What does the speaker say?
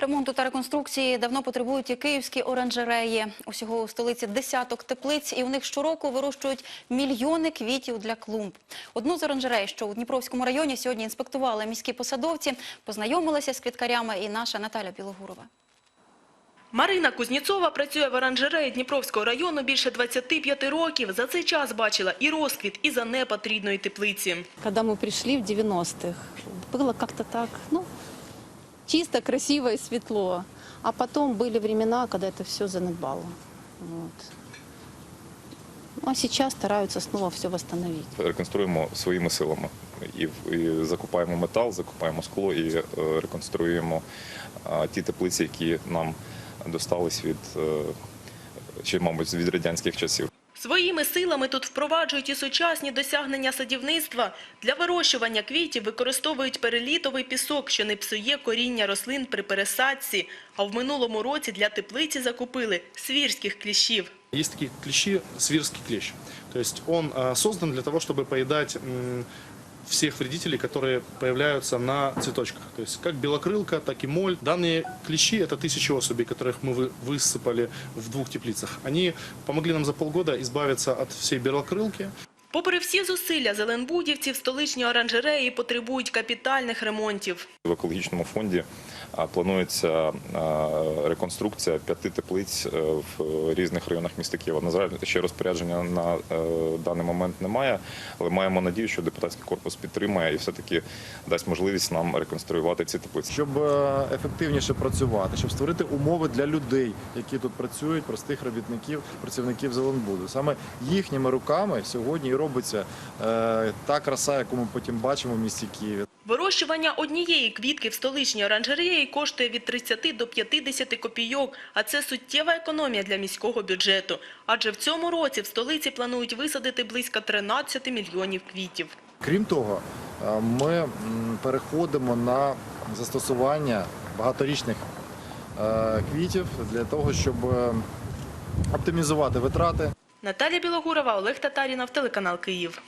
Ремонту та реконструкції давно потребують і київські оранжереї. Усього у столиці десяток теплиць, і у них щороку вирощують мільйони квітів для клумб. Одну з оранжерей, що у Дніпровському районі сьогодні інспектували міські посадовці, познайомилася з квіткарями і наша Наталя Білогурова. Марина Кузніцова працює в оранжереї Дніпровського району більше 25 років. За цей час бачила і розквіт, і занепад рідної теплиці. Когда мы пришли в 90-х, было как-то так, ну, чисто, красиво и светло. А потом были времена, когда это все занедбало. Вот. Ну, а сейчас стараются снова все восстановить. реконструємо своїми силами. І, і закупаємо метал, закупаємо скло і е, реконструюємо е, ті теплиці, які нам достались від е, ще, мабуть, від радянських часів. Своїми силами тут впроваджують і сучасні досягнення садівництва. Для вирощування квітів використовують перелітовий пісок, що не псує коріння рослин при пересадці. А в минулому році для теплиці закупили свірських кліщів. Є такі кліщі, свірський кліщ. Тобто він создан для того, щоб поедать м, всех вредителей, которые появляются на цветочках. То есть как белокрылка, так и моль. Данные клещи, это тысячи особей, которых мы вы- высыпали в двух теплицах. Они помогли нам за полгода избавиться от всей белокрылки. Попри всі зусилля зеленбудівців, столичні оранжереї потребують капітальних ремонтів. В екологічному фонді планується реконструкція п'яти теплиць е, в різних районах міста Києва. На жаль, ще розпорядження на е, даний момент немає, але маємо надію, що депутатський корпус підтримає і все-таки дасть можливість нам реконструювати ці теплиці. щоб е, ефективніше працювати, щоб створити умови для людей, які тут працюють, простих робітників, працівників Зеленбуду. Саме їхніми руками сьогодні робиться е, та краса, яку ми потім бачимо в місті Києві. Вирощування однієї квітки в столичній оранжереї коштує від 30 до 50 копійок, а це суттєва економія для міського бюджету. Адже в цьому році в столиці планують висадити близько 13 мільйонів квітів. Крім того, е, ми переходимо на застосування багаторічних е, квітів для того, щоб оптимізувати витрати. Наталія Білогурова, Олег Татарінов, телеканал Київ.